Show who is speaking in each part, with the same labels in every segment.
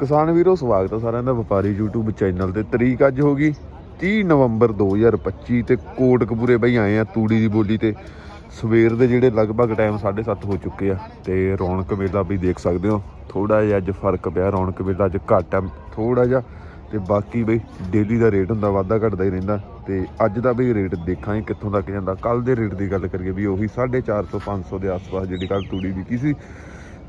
Speaker 1: ਕਿਸਾਨ ਵੀਰੋ, ਸਵਾਗਤ ਹੈ ਸਾਰਿਆਂ ਦਾ ਵਪਾਰੀ YouTube ਚੈਨਲ ਤੇ। ਤਰੀਕ ਅੱਜ ਹੋ ਗਈ 30 ਨਵੰਬਰ 2025 ਤੇ ਕੋਟਕਪੂਰੇ ਬਈ ਆਏ ਆ ਤੂੜੀ ਦੀ ਬੋਲੀ ਤੇ। ਸਵੇਰ ਦੇ ਜਿਹੜੇ ਲਗਭਗ ਟਾਈਮ 7:30 ਹੋ ਚੁੱਕੇ ਆ ਤੇ ਰੌਣਕ ਮੇਲਾ ਵੀ ਦੇਖ ਸਕਦੇ ਹੋ। ਥੋੜਾ ਜਿਹਾ ਅੱਜ ਫ਼ਰਕ ਪਿਆ, ਰੌਣਕ ਮੇਲਾ ਅੱਜ ਘੱਟ ਆ ਥੋੜਾ ਜਿਹਾ। ਤੇ ਬਾਕੀ ਬਈ ਡੇਲੀ ਦਾ ਰੇਟ ਹੁੰਦਾ, ਵਾਧਾ ਘਟਦਾ ਹੀ ਰਹਿੰਦਾ। ਤੇ ਅੱਜ ਦਾ ਬਈ ਰੇਟ ਦੇਖਾਂਗੇ ਕਿੱਥੋਂ ਤੱਕ ਜਾਂਦਾ। ਕੱਲ ਦੇ ਰੇਟ ਦੀ ਗੱਲ ਕਰੀਏ ਵੀ ਉਹੀ 450 500 ਦੇ ਆਸ-ਪਾਸ ਜਿਹੜੀ ਕੱਲ ਤੂੜੀ ਵਿਕੀ ਸੀ।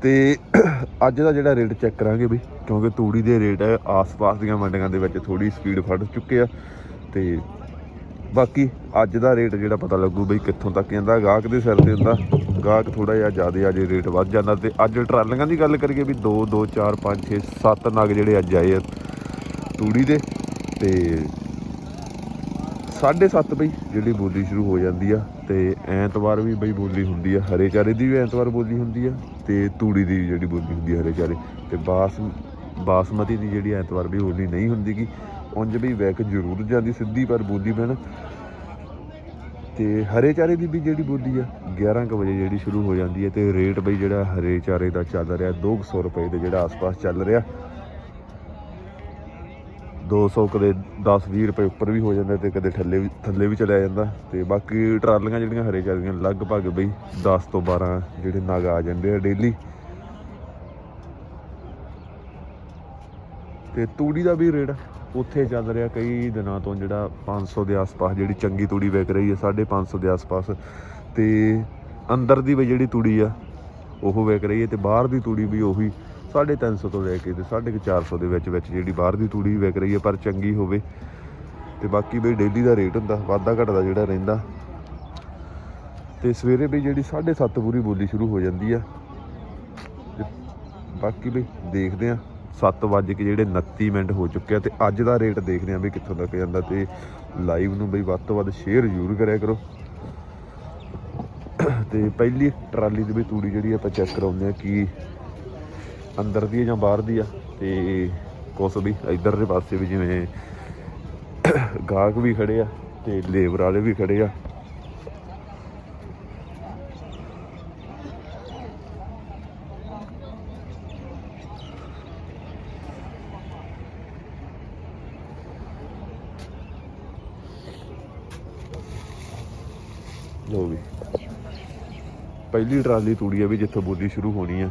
Speaker 1: ਤੇ ਅੱਜ ਦਾ ਜਿਹੜਾ ਰੇਟ ਚੈੱਕ ਕਰਾਂਗੇ ਵੀ, ਕਿਉਂਕਿ ਤੂੜੀ ਦੇ ਰੇਟ ਆਸ-ਪਾਸ ਦੀਆਂ ਮੰਡੀਆਂ ਦੇ ਵਿੱਚ ਥੋੜੀ ਸਪੀਡ ਫੜ ਚੁੱਕੇ ਆ ਤੇ ਬਾਕੀ ਅੱਜ ਦਾ ਰੇਟ ਜਿਹੜਾ ਪਤਾ ਲੱਗੂ ਬਈ ਕਿੱਥੋਂ ਤੱਕ ਜਾਂਦਾ, ਗਾਹਕ ਦੇ ਸਿਰ ਤੇ ਹੁੰਦਾ, ਗਾਹਕ ਥੋੜਾ ਜਿਹਾ ਜ਼ਿਆਦਾ ਅਜੇ ਰੇਟ ਵੱਧ ਜਾਂਦਾ ਤੇ ਅੱਜ ਟਰਾਲੀਆਂ ਦੀ ਗੱਲ ਕਰੀਏ ਵੀ 2 2 4 5 6 7 ਨਗ ਜਿਹੜੇ ਅੱਜ ਆਏ ਆ ਤੂੜੀ ਦੇ ਤੇ 7.5 ਬਈ ਜਿਹੜੀ ਬੋਲੀ ਸ਼ੁਰੂ ਹੋ ਜਾਂਦੀ ਆ ਤੇ ਐਤਵਾਰ ਵੀ ਬਈ ਬੋਲੀ ਹੁੰਦੀ ਆ, ਹਰੇ ਚਾਰੇ ਦੀ ਵੀ ਐਤਵਾਰ ਬੋਲੀ ਹੁੰਦੀ ਆ। ਤੇ ਤੂੜੀ ਦੀ ਜਿਹੜੀ ਬੋਲੀ ਹੁੰਦੀ ਆ ਹਰੇ ਚਾਰੇ ਤੇ ਬਾਸ, ਬਾਸਮਤੀ ਦੀ ਜਿਹੜੀ ਐਤਵਾਰ ਵੀ ਬੋਲੀ ਨਹੀਂ ਹੁੰਦੀ ਹੁੰਦੀਗੀ, ਉਂਝ ਵੀ ਵੈਕ ਜ਼ਰੂਰ ਜਾਂਦੀ ਸਿੱਧੀ ਪਰ ਬੋਲੀ ਪੈਣ। ਤੇ ਹਰੇ ਚਾਰੇ ਦੀ ਵੀ ਜਿਹੜੀ ਬੋਲੀ ਆ 11 ਕੁ ਵਜੇ ਜਿਹੜੀ ਸ਼ੁਰੂ ਹੋ ਜਾਂਦੀ ਹੈ ਤੇ ਰੇਟ ਬਈ ਜਿਹੜਾ ਹਰੇ ਚਾਰੇ ਦਾ ਚੱਲ ਰਿਹਾ 200 ਰੁਪਏ ਦੇ ਜਿਹੜਾ ਆਸ-ਪਾਸ ਚੱਲ ਰਿਹਾ। 200 ਕਦੇ 10 20 ਰੁਪਏ ਉੱਪਰ ਵੀ ਹੋ ਜਾਂਦਾ ਤੇ ਕਦੇ ਥੱਲੇ ਵੀ ਥੱਲੇ ਵੀ ਚਲਿਆ ਜਾਂਦਾ। ਤੇ ਬਾਕੀ ਟਰਾਲੀਆਂ ਜਿਹੜੀਆਂ ਹਰੇ ਚੱਲਦੀਆਂ ਲਗਭਗ ਬਈ 10 ਤੋਂ 12 ਜਿਹੜੇ ਨਗ ਆ ਜਾਂਦੇ ਆ ਡੇਲੀ ਤੇ ਤੂੜੀ ਦਾ ਵੀ ਰੇਟ ਉੱਥੇ ਚੱਲ ਰਿਹਾ ਕਈ ਦਿਨਾਂ ਤੋਂ ਜਿਹੜਾ 500 ਦੇ ਆਸ-ਪਾਸ ਜਿਹੜੀ ਚੰਗੀ ਤੂੜੀ ਵਿਕ ਰਹੀ ਹੈ 550 ਦੇ ਆਸ-ਪਾਸ। ਤੇ ਅੰਦਰ ਦੀ ਵੀ ਜਿਹੜੀ ਤੂੜੀ ਆ, ਉਹ ਵਿਕ ਰਹੀ ਹੈ ਤੇ ਬਾਹਰ ਦੀ ਤੂੜੀ ਵੀ ਉਹੀ 350 ਤੋਂ ਲੈ ਕੇ ਤੇ 450 ਦੇ ਵਿੱਚ ਵਿੱਚ ਜਿਹੜੀ ਬਾਹਰ ਦੀ ਤੂੜੀ ਵਿਕ ਰਹੀ ਹੈ, ਪਰ ਚੰਗੀ ਹੋਵੇ। ਤੇ ਬਾਕੀ ਬਈ ਡੇਲੀ ਦਾ ਰੇਟ ਹੁੰਦਾ, ਵਾਧਾ ਘਟਦਾ ਜਿਹੜਾ ਰਹਿੰਦਾ। ਤੇ ਸਵੇਰੇ ਵੀ ਜਿਹੜੀ 7:30 ਪੂਰੀ ਬੋਲੀ ਸ਼ੁਰੂ ਹੋ ਜਾਂਦੀ ਆ। ਤੇ ਬਾਕੀ ਵੀ ਦੇਖਦੇ ਆ 7 ਵਜੇ ਕੇ ਜਿਹੜੇ 29 ਮਿੰਟ ਹੋ ਚੁੱਕੇ ਆ ਤੇ ਅੱਜ ਦਾ ਰੇਟ ਦੇਖਦੇ ਆ ਵੀ ਕਿੱਥੋਂ ਤੱਕ ਜਾਂਦਾ ਤੇ ਲਾਈਵ ਨੂੰ ਬਈ ਵੱਧ ਤੋਂ ਵੱਧ ਸ਼ੇਅਰ ਜ਼ਰੂਰ ਕਰਿਆ ਕਰੋ। ਤੇ ਪਹਿਲੀ ਟਰਾਲੀ ਦੀ ਵੀ ਤੂੜੀ ਜਿਹੜੀ ਆਪਾਂ ਚੈੱਕ ਕਰਾਉਂਦੇ ਆ ਕਿ ਅੰਦਰ ਦੀ ਹੈ ਜਾਂ ਬਾਹਰ ਦੀ ਆ, ਤੇ ਕੁਛ ਵੀ ਇਧਰ ਦੇ ਪਾਸੇ ਵੀ ਜਿਵੇਂ ਗਾਹਕ ਵੀ ਖੜੇ ਆ ਤੇ ਲੇਬਰ ਵਾਲੇ ਵੀ ਖੜੇ ਆ। ਲੋ ਵੀ। ਪਹਿਲੀ ਟਰਾਲੀ ਤੂੜੀ ਆ ਵੀ ਜਿੱਥੋਂ ਬੋਲੀ ਸ਼ੁਰੂ ਹੋਣੀ ਆ।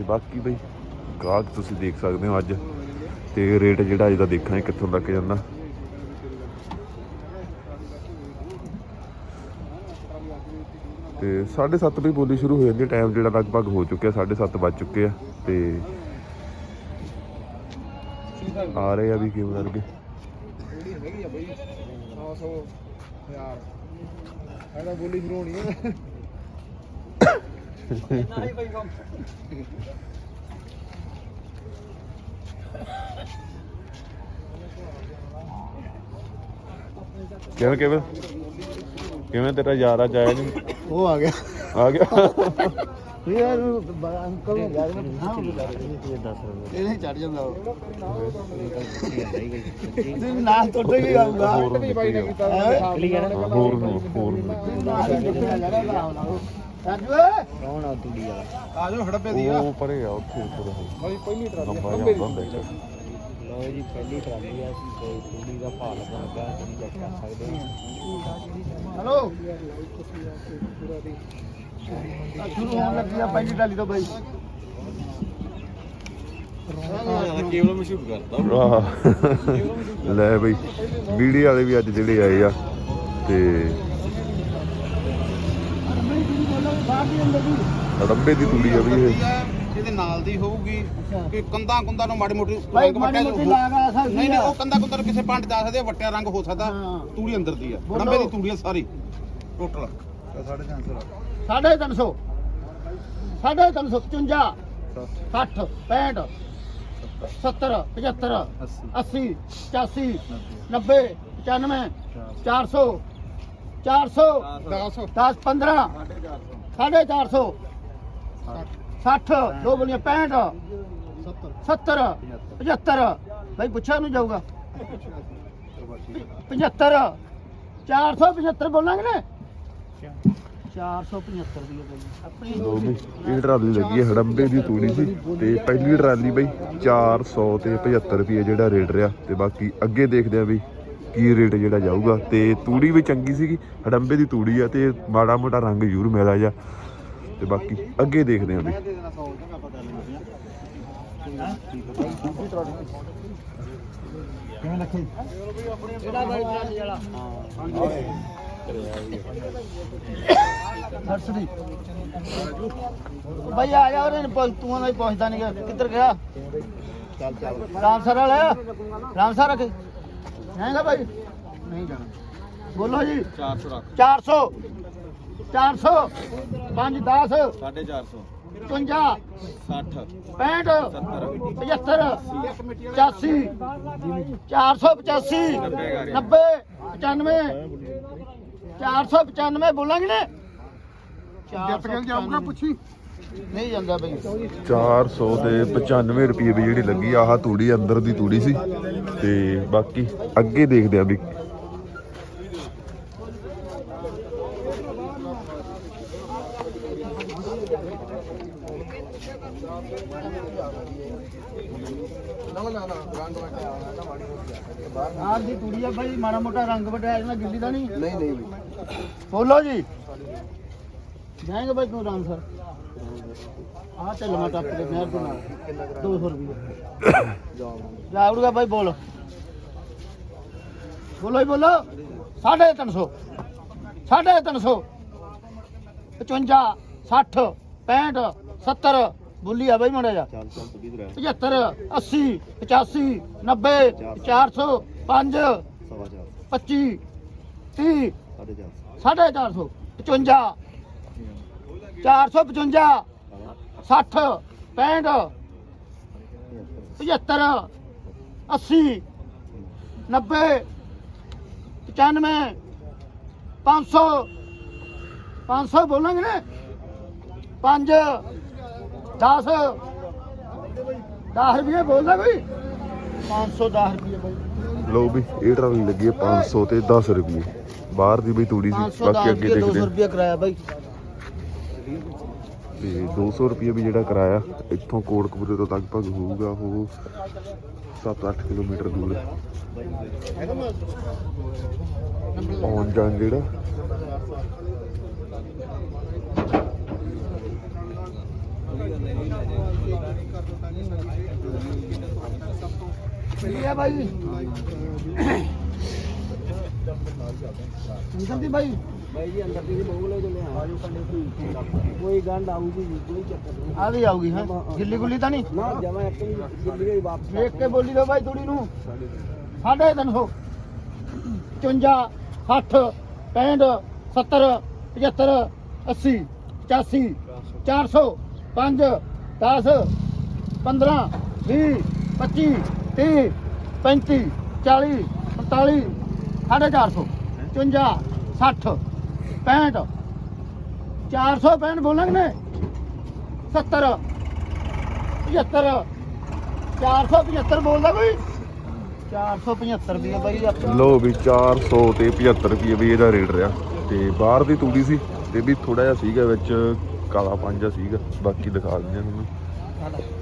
Speaker 1: ਤੇ ਬਾਕੀ ਬਈ ਗਾਹਕ ਤੁਸੀਂ ਦੇਖ ਸਕਦੇ ਹੋ ਅੱਜ ਤੇ ਰੇਟ ਜਿਹੜਾ ਅੱਜ ਦਾ ਦੇਖਾਂਗੇ ਕਿੱਥੋਂ ਤੱਕ ਜਾਂਦਾ। ਤੇ 7:30 ਵੀ ਬੋਲੀ ਸ਼ੁਰੂ ਹੋ ਜਾਂਦੀ ਟਾਈਮ ਜਿਹੜਾ ਲਗਭਗ ਹੋ ਚੁੱਕਿਆ 7:30 ਵੱਜ ਚੁੱਕੇ ਆ ਤੇ ਆ ਰਹੇ ਆ ਵੀ ਕਿਵੇਂ ਕਰਕੇ।
Speaker 2: ਹੈਗੀ ਆ ਬਈ 900 ਹਜ਼ਾਰ। ਇਹਦਾ ਬੋਲੀ ਸ਼ੁਰੂ ਹੋਣੀ ਹੈ
Speaker 1: ਕਿਵੇਂ ਕਿਵੇਂ? ਕਿਵੇਂ ਤੇਰਾ ਯਾਰ ਅੱਜ ਆਇਆ ਨਹੀਂ
Speaker 2: ਉਹ ਆ ਗਿਆ।
Speaker 1: ਆ ਗਿਆ?
Speaker 2: ਯਾਰ ਅੰਕਲ ਨੂੰ ਯਾਰ ਹਾਂ ਇਹ ਚੜ ਜਾਂਦਾ ਉਹ। ਤੇ ਨਾਲ ਟੁੱਟ ਵੀ ਆਉਂਦਾ
Speaker 1: ਹੋਰ ਵੀ ਬਾਈ ਨੇ ਕੀਤਾ ਹੋਰ ਨੂੰ ਹੋਰ ਨੂੰ
Speaker 2: ਕੌਣ ਆ ਤੁੜੀ ਵਾਲਾ? ਆ ਜਾਓ ਹੜੱਪੇ ਦੀ ਆ।
Speaker 1: ਉਹ ਪਰੇ ਆ ਉੱਥੇ ਉੱਪਰ
Speaker 2: ਬਾਈ ਪਹਿਲੀ
Speaker 1: ਲੰਬਾ ਜਿਹਾ ਹੁੰਦਾ ਹੁੰਦਾ ਇੱਕ।
Speaker 2: ਲੋ ਜੀ ਪਹਿਲੀ ਟਰਾਲੀ ਆ ਸੀ ਕੋਈ ਤੁੜੀ ਦਾ ਭਾਅ ਲੱਗਣ ਲੱਗਾ ਤੁਸੀਂ ਚੈੱਕ ਕਰ ਸਕਦੇ। ਹੋ ਹਲੋ ਸ਼ੁਰੂ ਹੋਣ ਲੱਗੀ ਆ ਪਹਿਲੀ ਟਰਾਲੀ ਤੋਂ ਬਾਈ। ਕੇਵਲ ਮਸ਼ਹੂਰ ਕਰਦਾ
Speaker 1: ਆਹ ਲੈ ਬਈ ਵੀਡੀਓ ਵਾਲੇ ਵੀ ਅੱਜ ਜਿਹੜੇ ਆਏ ਆ ਤੇ ਰੰਬੇ ਦੀ ਤੂੜੀ ਆ ਵੀ ਇਹ।
Speaker 3: ਇਹਦੇ ਨਾਲ ਦੀ ਹੋਊਗੀ। ਕਿ ਕੰਦਾ ਕੁੰਦਾ ਨੂੰ ਮਾੜੀ ਮੋਟੀ ਰੰਗ ਵੱਟਿਆ ਨਹੀਂ ਨਹੀਂ। ਉਹ ਕੰਦਾ ਕੁੰਦਾ ਨੂੰ ਕਿਸੇ ਪੰਡ ਜਾ ਸਕਦੇ ਵੱਟਿਆ ਰੰਗ ਹੋ ਸਕਦਾ। ਤੂੜੀ ਅੰਦਰ ਦੀ ਆ। ਰੰਬੇ ਦੀ ਤੂੜੀ ਆ ਸਾਰੀ। ਟੋਟਲ
Speaker 2: ਸਾਢੇ 300 ਸਾਢੇ 300 55 60 65 70 75 80 85 90 95 400 400 10 10 15 ਸਾਢੇ 400 60 ਦੋ ਬੋਲੀਆਂ 65 70 75 ਭਾਈ ਪੁੱਛਿਆ ਨੂੰ ਜਾਊਗਾ। 75 475 ਬੋਲਾਂਗੇ ਨੇ। 475 ਰੁਪਏ ਬਾਈ ਆਪਣੀ
Speaker 1: ਲੋ ਇਹ ਟਰਾਲੀ ਲੱਗੀ ਹੈ ਹੜੰਬੇ ਦੀ ਤੂੜੀ ਸੀ। ਤੇ ਪਹਿਲੀ ਟਰਾਲੀ ਬਈ 400 ਤੇ 75 ਰੁਪਏ ਜਿਹੜਾ ਰੇਟ ਰਿਹਾ। ਤੇ ਬਾਕੀ ਅੱਗੇ ਦੇਖਦੇ ਆ ਵੀ ਕੀ ਰੇਟ ਜਿਹੜਾ ਜਾਊਗਾ? ਤੇ ਤੂੜੀ ਵੀ ਚੰਗੀ ਸੀਗੀ, ਹੜੰਬੇ ਦੀ ਤੂੜੀ ਆ ਤੇ ਮਾੜਾ ਮੋਟਾ ਰੰਗ ਜ਼ਰੂਰ ਮਿਲਾ ਜਾ ਤੇ ਬਾਕੀ ਅੱਗੇ ਦੇਖਦੇ ਆ ਵੀ
Speaker 2: ਕਿਵੇਂ ਲੱਖੇ ਕਿਹੜਾ ਬਾਈ ਟਰਾਲੀ ਵਾਲਾ ਨਰਸਰੀ ਭਾਈ ਆ ਜਾ ਉਹਨੇ ਪੁੱਛ ਤੂੰ ਹੀ ਪੁੱਛਦਾ ਨਹੀਂ ਕਿੱਧਰ ਗਿਆ? ਚੱਲ ਚੱਲ ਰਾਮਸਰ ਵਾਲਾ ਰਾਮਸਰ ਕੇ ਜਾਏਗਾ ਭਾਈ? ਨਹੀਂ ਜਾਣਾ। ਬੋਲੋ ਜੀ।
Speaker 3: 400 ਰੱਖ।
Speaker 2: 400 400 5 10
Speaker 3: 450
Speaker 2: 55
Speaker 3: 60
Speaker 2: 65 75 85 485 90 95 495 ਬੋਲਾਂਗੇ ਨੇ। ਜੱਟ ਗੱਲ ਜਾਊਗਾ ਪੁੱਛੀ। ਨਹੀਂ ਜਾਂਦਾ ਬਈ।
Speaker 1: 400 ਤੇ 95 ਰੁਪਏ ਵੀ ਜਿਹੜੀ ਲੱਗੀ ਆਹ ਤੂੜੀ ਅੰਦਰ ਦੀ ਤੂੜੀ ਸੀ। ਤੇ ਬਾਕੀ ਅੱਗੇ ਦੇਖਦੇ ਆ ਵੀ
Speaker 2: ਆਹ ਦੀ ਤੂੜੀ ਆ ਬਾਈ ਮਾੜਾ ਮੋਟਾ ਰੰਗ ਵਟਿਆ ਇਹਨਾਂ ਗਿੱਲੀ ਦਾ ਨਹੀਂ? ਨਹੀਂ ਨਹੀਂ। ਬੋਲੋ ਜੀ? ਜਾਏਗਾ ਬਾਈ ਤੂੰ ਰਾਮ ਸਰ? ਆਹ ਚੱਲ ਮਾ ਟੱਪ ਕੇ ਨਹਿਰ ਤੋਂ ਨਾਲ। 200 ਰੁਪਏ ਜਾਵੜੂਗਾ ਬਾਈ ਬੋਲ। ਬੋਲੋ ਹੀ ਬੋਲੋ। 350 350 55 60 65 70 ਬੋਲੀ ਆ ਬਾਈ ਮੜਾ ਜਾ 75 80 85 90 400 5 25 30 450 55 455 60 65 75 80 90 95 500 500 ਬੋਲਾਂਗੇ ਨਾ? 5 10 10 ਰੁਪਏ ਬੋਲਦਾ ਕੋਈ? 510 ਰੁਪਏ ਬਾਈ
Speaker 1: ਲੋ ਵੀ ਇਹ ਟਰਾਲੀ ਲੱਗੀ ਹੈ 500 ਤੇ 10 ਰੁਪਏ ਬਾਹਰ ਦੀ ਬਈ ਤੂੜੀ ਸੀ
Speaker 2: 510
Speaker 1: ਬਾਕੀ ਅੱਗੇ ਦੇਖਦੇ
Speaker 2: 200
Speaker 1: ਆ।
Speaker 2: ਰੁਪਏ ਕਰਾਇਆ ਬਾਈ।
Speaker 1: ਤੇ 200 ਰੁਪਏ ਵੀ ਜਿਹੜਾ ਕਰਾਇਆ ਇੱਥੋਂ ਕੋਟਕਪੂਰੇ ਤੋਂ ਲਗਭਗ ਹੋਊਗਾ ਉਹ 7-8 ਕਿਲੋਮੀਟਰ ਦੂਰ ਆਉਣ ਜਾਣ ਜਿਹੜਾ।
Speaker 2: ਚੱਲਿਆ ਬਾਈ ਅੰਦਰ ਦੀ ਬਾਈ? ਬਾਈ ਜੀ ਅੰਦਰ ਦੀ ਬੋਲੇ ਜਲੇ ਆਜੋ ਕੰਡੇ ਕੋਈ ਗੰਢ ਆਊਗੀ ਜੀ ਕੋਈ ਚੱਕਰ ਨਹੀਂ। ਆ ਵੀ ਆਊਗੀ ਹਾਂ? ਗਿੱਲੀ ਗੁੱਲੀ ਤਾਂ ਨਹੀਂ? ਨਾ ਜਮਾ ਇੱਕ ਗਿੱਲੀ ਹੀ ਵਾਪਸ ਵੇਖ ਕੇ ਬੋਲੀ ਲਓ ਬਾਈ ਥੋੜੀ ਨੂੰ। ਸਾਢੇ ਤਿੰਨ ਸੌ। 55 60 65 70 75 80 85 400 5 10 15 20 25 30 35 40 45 ਸਾਢੇ 400 55 60 65 465 ਬੋਲਾਂਗੇ ਨੇ 70 75 475 ਬੋਲਦਾ ਕੋਈ? 475 ਰੁਪਏ ਬਾਈ ਆਪਣਾ
Speaker 1: ਲੋ ਵੀ 400 ਤੇ 75 ਰੁਪਏ ਵੀ ਇਹਦਾ ਰੇਟ ਰਿਹਾ। ਤੇ ਬਾਹਰ ਦੀ ਤੂੜੀ ਸੀ ਤੇ ਵੀ ਥੋੜਾ ਜਿਹਾ ਸੀਗਾ ਵਿੱਚ ਕਾਲਾ ਪੰਜਾ ਸੀਗਾ। ਬਾਕੀ ਦਿਖਾ ਦਿੰਦੇ ਤੁਹਾਨੂੰ।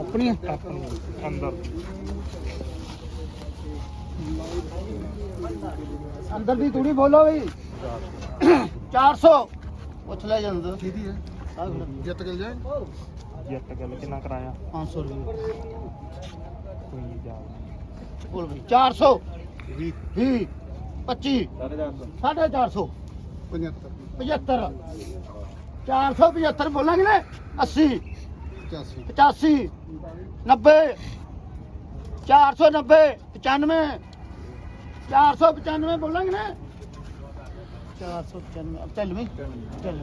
Speaker 2: ਆਪਣੀ ਅੰਦਰ। ਅੰਦਰ ਦੀ ਤੂੜੀ ਬੋਲੋ ਵੀ। 400 ਪੁੱਛ ਲੈ ਜਾਂਦਾ ਕਿਹਦੀ ਹੈ? ਜਿੱਤ ਗਲ ਜਾਏ।
Speaker 4: ਜੱਟ ਗੱਲ ਕਿੰਨਾ ਕਰਾਇਆ?
Speaker 2: 500 ਰੁਪਏ।
Speaker 4: ਕੋਈ ਨਹੀਂ ਜਾ
Speaker 2: ਬੋਲ ਬਈ 400 20 25 450 75 75 475 ਬੋਲਾਂਗੇ ਨਾ 80 85 90 490 95 495 ਬੋਲਾਂਗੇ ਨਾ 495 ਚੱਲ ਵੀ ਚੱਲ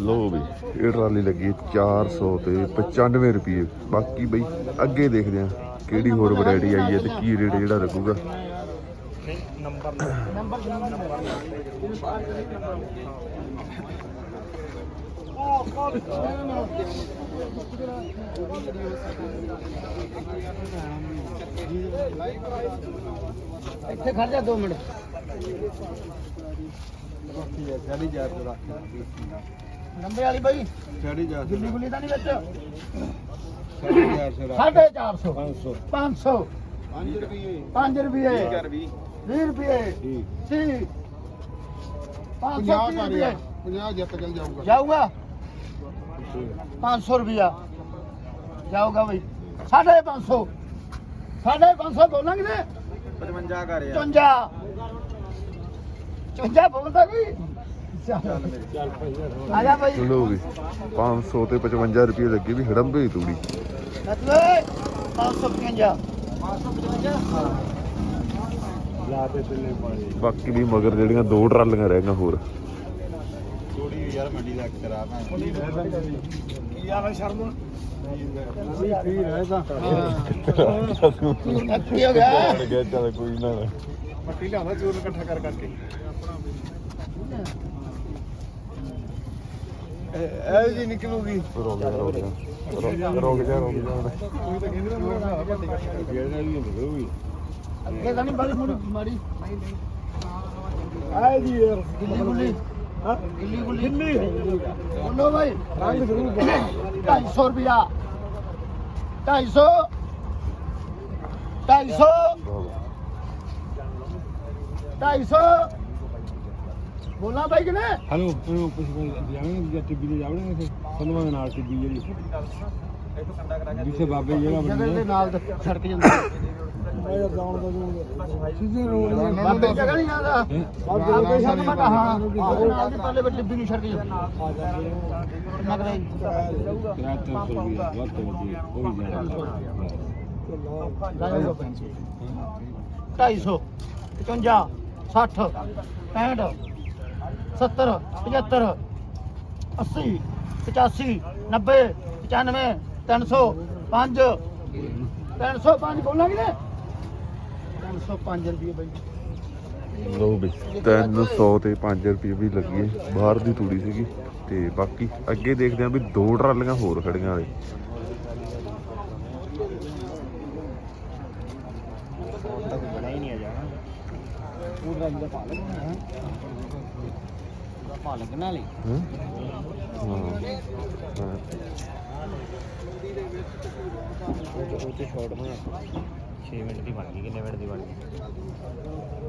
Speaker 1: ਲੋ ਵੀ ਇਹ ਟਰਾਲੀ ਲੱਗੀ 400 ਤੇ 95 ਰੁਪਏ ਬਾਕੀ ਬਈ ਅੱਗੇ ਦੇਖਦੇ ਆ ਕਿਹੜੀ ਹੋਰ ਵੈਰਾਈਟੀ ਆਈ ਹੈ ਤੇ ਕੀ ਰੇਟ ਜਿਹੜਾ ਲੱਗੂਗਾ
Speaker 4: ਨੰਬਰ
Speaker 2: ਨੰਬਰ ਇੱਥੇ ਖੜ ਜਾ 2 ਮਿੰਟ।
Speaker 5: ਛੜੀ ਜਾ ਤੇ ਰੱਖ
Speaker 2: ਨੰਬੇ ਵਾਲੀ ਬਾਈ
Speaker 5: ਛੜੀ ਜਾ
Speaker 2: ਗਿੱਲੀ ਗੁੱਲੀ ਤਾਂ ਨਹੀਂ ਵਿੱਚ?
Speaker 5: ਛੜੀ ਜਾ ਸੇ।
Speaker 2: 450
Speaker 5: 500
Speaker 2: 500
Speaker 5: 5 ਰੁਪਏ।
Speaker 2: 5 ਰੁਪਏ।
Speaker 5: 20
Speaker 2: 20 ਰੁਪਏ
Speaker 5: ਠੀਕ
Speaker 2: 30 500 ਰੁਪਏ।
Speaker 5: 50 ਜਿੱਤ ਜਾਊਗਾ।
Speaker 2: ਜਾਊਗਾ? 500 ਰੁਪਿਆ ਜਾਊਗਾ ਬਈ। 550 550 ਬੋਲਾਂਗੇ ਨੇ
Speaker 5: 55 ਕਰ
Speaker 2: 54 54 ਬੋਲਦਾ ਕੋਈ? ਚੱਲ। ਆ ਜਾ ਬਈ।
Speaker 1: ਚਲੋ ਵੀ 500 ਤੇ 55 ਰੁਪਏ ਲੱਗੇ ਵੀ ਹੜੰਬੇ ਤੂੜੀ।
Speaker 2: ਮਤਲਬ 555
Speaker 5: ਲਾ ਤੇ ਤਿੰਨੇ ਪਾਣੀ।
Speaker 1: ਬਾਕੀ ਵੀ ਮਗਰ ਜਿਹੜੀਆਂ ਦੋ ਟਰਾਲੀਆਂ ਰਹਿ ਗਈਆਂ ਹੋਰ।
Speaker 5: ਯਾਰ ਮੰਡੀ ਦਾ ਕਰਾ ਕੀ ਯਾਰ ਸ਼ਰਮ?
Speaker 2: ਕੀ ਹੋ। ਗਿਆ।
Speaker 1: ਚੱਲ ਕੋਈ ਨਾ।
Speaker 5: ਮੱਟੀ ਲਿਆਉਂਦਾ ਚੂਰਨ ਇਕੱਠਾ ਕਰ ਕਰਕੇ। ਇਹ ਜੀ ਨਿਕਲੂਗੀ।
Speaker 1: ਰੁਕ ਜਾ ਰੁਕ ਜਾ। ਰੁਕ- ਰੁਕ ਜਾ ਰੁਕ ਜਾ।
Speaker 5: ਤੂੰ ਤਾਂ ਕਹਿੰਦੇ ਨਾ ਮੱਟੀ ਇਕੱਠੀ ਕਰਕੇ ਇਹ ਨਹੀਂ ਨਿਕਲੂਗੀ।
Speaker 2: ਅੱਗੇ ਤਾਂ ਨਹੀਂ ਬੜੀ ਮੋੜੀ ਮਾਰੀ।
Speaker 5: ਆ ਜੀ ਯਾਰ।
Speaker 2: ਗੁੱਲੀ
Speaker 5: ਹਾਂ?
Speaker 2: ਗਿੱਲੀ ਗੁੱਲੀ।
Speaker 5: ਕਿੰਨੀ
Speaker 2: ਬੋਲੋ ਭਾਈ
Speaker 5: ਰੰਗ ਜ਼ਰੂਰ
Speaker 2: 250 ਰੁਪਿਆ 250 250 250 ਬੋਲਾਂ ਭਾਈ ਕਿਨੇ?
Speaker 5: ਹਲੋ ਇਹਨੂੰ ਪੁੱਛ ਕੇ ਜਾਵਾਂਗੇ ਜਾਂ ਟਿੱਬੀ ਤੇ ਜਾਵੜਾਂਗੇ ਇੱਥੇ। ਸੰਧਵਾਂ ਦੇ ਨਾਲ ਟਿੱਬੀ ਜਿਹੜੀ। ਜਿੱਥੇ ਬਾਬੇ ਜਗ੍ਹਾ
Speaker 2: ਜਗ੍ਹਾ
Speaker 5: ਬਣੀ
Speaker 2: ਦੇ
Speaker 5: ਹੈ
Speaker 2: ਨਾਲ ਸੜਕ ਜਾਂਦਾ।
Speaker 5: ਸਿੱਧੇ ਰੋਡ
Speaker 2: ਬਾਬੇ ਦੀ ਜਗ੍ਹਾ ਨਹੀਂ ਆਦਾ ਬਾਬੇ ਦੀ ਸੜਕ ਮੈਂ ਕਹਾ ਉਹਦੇ ਨਾਲ ਦੀ ਪਰਲੇ ਬੱਲੇ ਵੀ ਨਹੀਂ ਸੜਕ ਜਾਂਦਾ ਕਿੰਨਾ
Speaker 5: ਕਿਰਾਇਆ ਤਾਂ ਸੌ ਰੁਪਇਆ ਵੱਧ ਤੋਂ ਵੱਧ ਉਹ ਵੀ ਜਾਣਾ
Speaker 2: 250 55 60 65 70 75 80 85 90 95 300 5 305 ਬੋਲਾਂਗੇ ਨੇ 305 ਰੁਪਏ ਬਾਈ।
Speaker 1: ਲੋ ਵੀ 300 ਤੇ 5 ਰੁਪਏ ਵੀ ਲੱਗੇ ਬਾਹਰ ਦੀ ਤੂੜੀ ਸੀਗੀ ਤੇ ਬਾਕੀ ਅੱਗੇ ਦੇਖਦੇ ਆਂ ਵੀ ਦੋ ਟਰਾਲੀਆਂ ਹੋਰ ਖੜੀਆਂ ਵਾਲੇ।
Speaker 6: ਬਣਾ ਹੀ? ਨਹੀਂ ਆ ਜਾਣਾ
Speaker 2: ਉਹ ਰੰਗ ਦਾ ਪਾ ਲੈਣਾ ਹੈ। ਪਾ ਲੱਗਣਾ ਲਈ
Speaker 1: ਹਾਂ। ਹਾਂ
Speaker 6: ਉਹ ਤੇ ਸ਼ਾਰਟ ਬਣਾ 6 ਮਿੰਟ ਦੀ ਬਣ ਗਈ ਕਿੰਨੇ ਮਿੰਟ ਦੀ ਬਣ ਗਈ?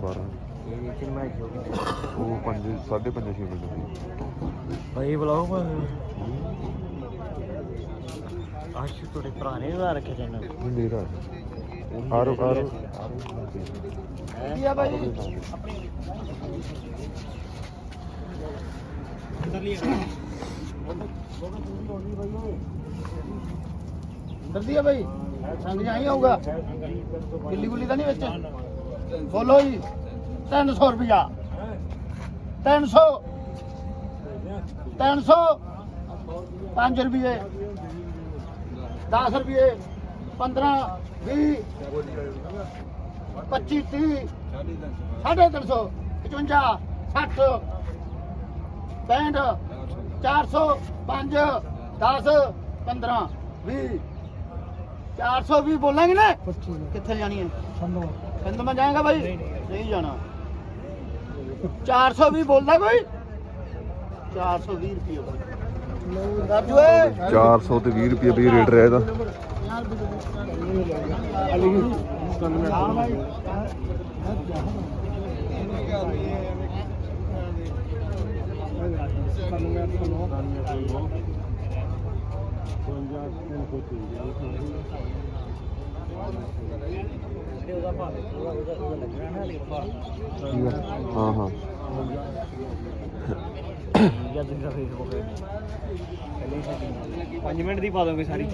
Speaker 1: 12
Speaker 6: ਇਹ ਕਿੰਨਾ ਹੋ ਗਈ
Speaker 1: ਉਹ 5 5.5 6 ਮਿੰਟ ਦੀ।
Speaker 6: ਭਾਈ ਬੁਲਾਓ ਆਸ਼ ਤੁਹਾਡੇ ਭਰਾ ਨੇ ਲਾ ਰੱਖਿਆ ਚੈਨਲ
Speaker 1: ਇਹ ਮੇਰਾ ਆਰੋ ਆਰੋ।
Speaker 2: ਕੀ ਆ ਬਾਈ ਦਰਦੀ ਆ। ਬਾਈ ਸੰਗ ਜਾਈ ਆਊਗਾ ਗਿੱਲੀ ਗੁੱਲੀ ਤਾਂ ਨਹੀਂ ਵਿੱਚ? ਬੋਲੋ ਜੀ 300 ਰੁਪਿਆ 300 300 5 ਰੁਪਏ। 10 ਰੁਪਏ। 15 20 25 30 ਸਾਢੇ ਤਿੰਨ ਸੌ। 55 60 65 400 5 10 15 20 420 ਬੋਲਾਂਗੇ ਨਾ? ਕਿੱਥੇ ਜਾਣੀ ਹੈ? ਸਿੰਧ ਮੈਂ ਜਾਏਗਾ ਭਾਈ ਨਹੀਂ ਜਾਣਾ। 420 ਬੋਲਦਾ ਕੋਈ? 420 ਰੁਪਏ ਰਾਜੂ ਏ
Speaker 1: 400 ਤੇ 20 ਰੁਪਏ ਵੀ ਰੇਟ ਰਿਹਾ ਇਹਦਾ। ਹਾਂ ਹਾਂ।
Speaker 6: ਜਾਂ ਦੂਜਾ ਫੇਸਬੁੱਕ 5 ਮਿੰਟ ਦੀ ਪਾ ਦੋਗੇ ਸਾਰੀ।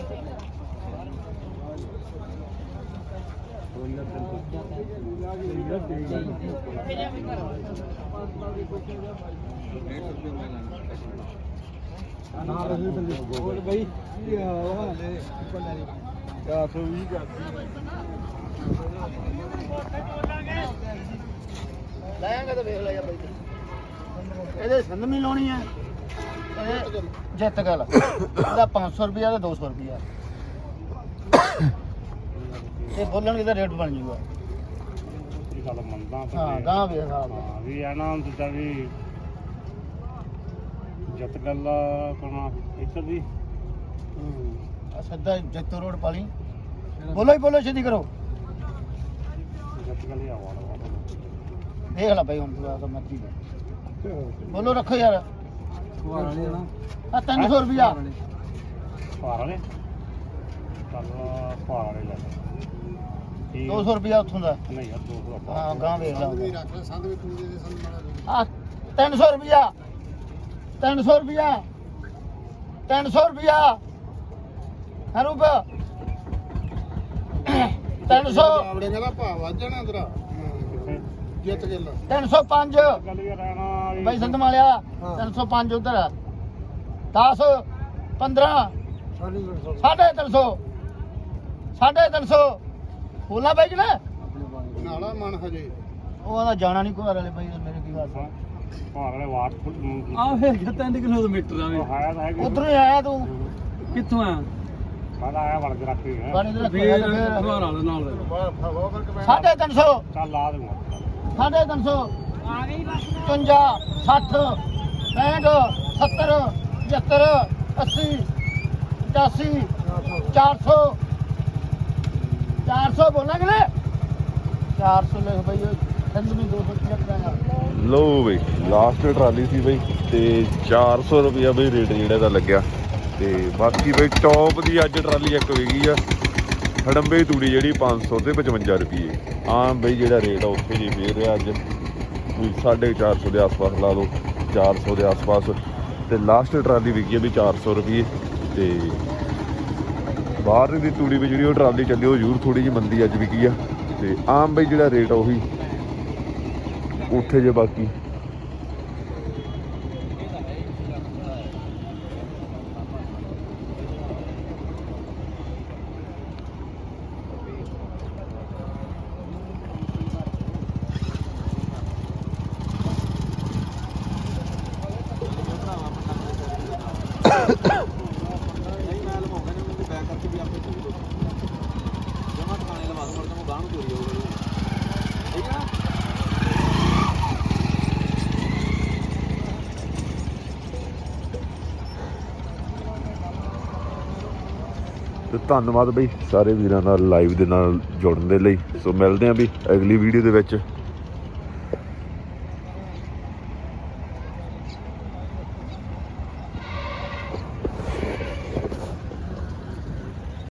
Speaker 5: ਬਈ ਕੀ ਹਾਲ ਆ 420 ਕਰ
Speaker 2: ਲਾಯಾಂਗਾ ਤਾਂ ਵੇਖ ਲੈ ਜਾ ਬਾਈ। ਇਹਦੇ ਸੰਦਮੀ ਲਾਉਣੀ ਹੈ ਇਹ ਜਿੱਤ ਗੱਲ। ਇਹਦਾ 500 ਰੁਪਿਆ ਤੇ 200 ਰੁਪਿਆ ਇਹ ਬੋਲਣਗੇ ਤਾਂ ਰੇਟ ਬਣ ਜੂਗਾ
Speaker 4: ਇਹ ਗੱਲ ਮੰਨਦਾ
Speaker 2: ਹਾਂ ਗਾਂ ਵੀ ਹਿਸਾਬ
Speaker 4: ਹਾਂ ਵੀ ਇਹ ਨਾ ਜਿੱਦਾਂ ਵੀ ਜੱਟ ਗੱਲ ਕਰਨਾ ਇੱਧਰ ਦੀ।
Speaker 2: ਆ ਸਿੱਧਾ ਜੱਤੋ ਰੋਡ ਪਾਲੀ। ਬੋਲੋ ਹੀ ਬੋਲੋ ਛੇਤੀ ਕਰੋ।
Speaker 4: ਜੱਟ ਗੱਲ ਹੀ ਆਵਾੜ ਵਾ
Speaker 2: ਦੇਖ ਲੈ ਭਾਈ ਹੁਣ ਤੂੰ ਆ ਤਾਂ ਮੱਤੀ ਬੋਲੋ ਰੱਖੋ ਯਾਰ। ਆ 300 ਰੁਪਿਆ
Speaker 4: ਭਾਰ ਵਾਲੇ। ਚੱਲ ਭਾਰ ਵਾਲੇ ਲੈ ਠੀਕ।
Speaker 2: 200 ਰੁਪਿਆ ਉੱਥੋਂ ਦਾ।
Speaker 4: ਨਹੀਂ ਯਾਰ 200 ਆਪਾਂ
Speaker 2: ਹਾਂ ਗਾਂ ਵੇਖ ਲਾ
Speaker 3: ਰੱਖ ਲੈ ਸੰਦ ਵੀ ਤੂੰ ਦੇ ਦੇ ਸੰਦ ਮਾੜਾ
Speaker 2: ਆ 300 ਰੁਪਿਆ 300 ਰੁਪਿਆ 300 ਰੁਪਿਆ ਹੈ ਰੂਪ? 300
Speaker 3: ਆਵੜੇ ਦਾ ਭਾਅ ਵੱਧ ਜਾਣਾ ਤੇਰਾ। ਜਿੱਤ ਕੇ
Speaker 2: 305
Speaker 4: ਗੱਲ ਹੀ ਰਹਿਣਾ ਵੀ
Speaker 2: ਬਾਈ ਸੰਤ ਮਾਲਿਆ 305 ਉਧਰ। 10 15 ਸਾਢੇ 300 ਸਾਢੇ 300 ਬੋਲਣਾ ਬਾਈ ਨਾ?
Speaker 3: ਨਾਲਾ ਮਨ ਹਜੇ।
Speaker 2: ਉਹ ਆਂਦਾ ਜਾਣਾ ਨਹੀਂ ਘਰ ਵਾਲੇ ਬਾਈ ਮੇਰੇ ਕੀ ਗੱਲ
Speaker 4: ਭਾਰ ਵਾਲੇ ਵਾਟ
Speaker 5: ਆ ਫਿਰ 3 ਕਿਲੋਮੀਟਰ ਆ
Speaker 4: ਉਹ ਆਇਆ ਤਾਂ ਹੈ
Speaker 2: ਉਧਰੋਂ ਹੀ ਆਇਆ ਤੂੰ?
Speaker 5: ਕਿੱਥੋਂ ਆ
Speaker 4: ਮੈਂ ਤਾਂ ਆਇਆ ਵੜ ਕੇ ਰੱਖੀ ਹੈ
Speaker 2: ਬਾਣੀ ਦੇ
Speaker 5: ਫੇਰ
Speaker 2: ਰੱਖਿਆ
Speaker 5: ਘਰ ਵਾਲੇ ਨਾਲ।
Speaker 2: ਸਾਢੇ 300
Speaker 4: ਚੱਲ ਲਾ ਦੂੰਗਾ
Speaker 2: ਸਾਢੇ 300 ਆ ਗਈ 55 60 65 70 75 80 85 400 400 ਬੋਲਾਂਗੇ ਨਾ? 400 ਲਿਖ ਬਈ ਸੰਦ ਵੀ 200 ਰੁਪਏ ਕਰਾਂਗਾ
Speaker 1: ਲੋ ਬਈ ਲਾਸਟ ਟਰਾਲੀ ਸੀ ਬਈ ਤੇ 400 ਰੁਪਿਆ ਬਈ ਰੇਟ ਜਿਹੜਾ ਦਾ ਲੱਗਿਆ। ਤੇ ਬਾਕੀ ਬਈ ਟੌਪ ਦੀ ਅੱਜ ਟਰਾਲੀ ਇੱਕ ਵਿਕੀ ਆ, ਹੜੰਬੇ ਤੂੜੀ ਜਿਹੜੀ 500 ਤੇ 55 ਰੁਪਏ ਆਮ ਬਈ ਜਿਹੜਾ ਰੇਟ ਆ ਉੱਥੇ ਜੀ ਫੇਰ ਰਿਹਾ ਅੱਜ। ਵੀ 450 ਦੇ ਆਸ-ਪਾਸ ਲਾ ਲਓ 400 ਦੇ ਆਸ-ਪਾਸ। ਤੇ ਲਾਸਟ ਟਰਾਲੀ ਵਿਕੀ ਆ ਵੀ 400 ਰੁਪਏ ਤੇ ਬਾਹਰ ਦੀ ਤੂੜੀ ਵੀ ਜਿਹੜੀ ਉਹ ਟਰਾਲੀ ਚੱਲੀ, ਉਹ ਜ਼ਰੂਰ ਥੋੜੀ ਜਿਹੀ ਮੰਦੀ ਅੱਜ ਵਿਕੀ ਆ। ਤੇ ਆਮ ਬਈ ਜਿਹੜਾ ਰੇਟ ਆ ਉਹੀ ਉੱਥੇ ਜੇ ਬਾਕੀ
Speaker 3: ਨਹੀਂ ਮੈਂ ਲਵਾਉਂਦਾ ਨਹੀਂ ਉਹਨੂੰ ਬੈਕ ਕਰਕੇ ਵੀ ਆਪੇ ਚੁੱਕ ਦੋ ਜਮਾ ਟਿਕਾਣੇ ਲਵਾ ਦੂੰਗਾ ਤੈਨੂੰ ਗਾਂ ਨੂੰ ਚੋਰੀ ਹੋਊਗਾ ਠੀਕ ਹੈ ਨਾ
Speaker 1: ਤੇ ਧੰਨਵਾਦ ਬਈ ਸਾਰੇ ਵੀਰਾਂ ਦਾ ਲਾਈਵ ਦੇ ਨਾਲ ਜੁੜਨ ਦੇ ਲਈ। ਸੋ ਮਿਲਦੇ ਆਂ ਵੀ ਅਗਲੀ ਵੀਡੀਓ ਦੇ ਵਿੱਚ।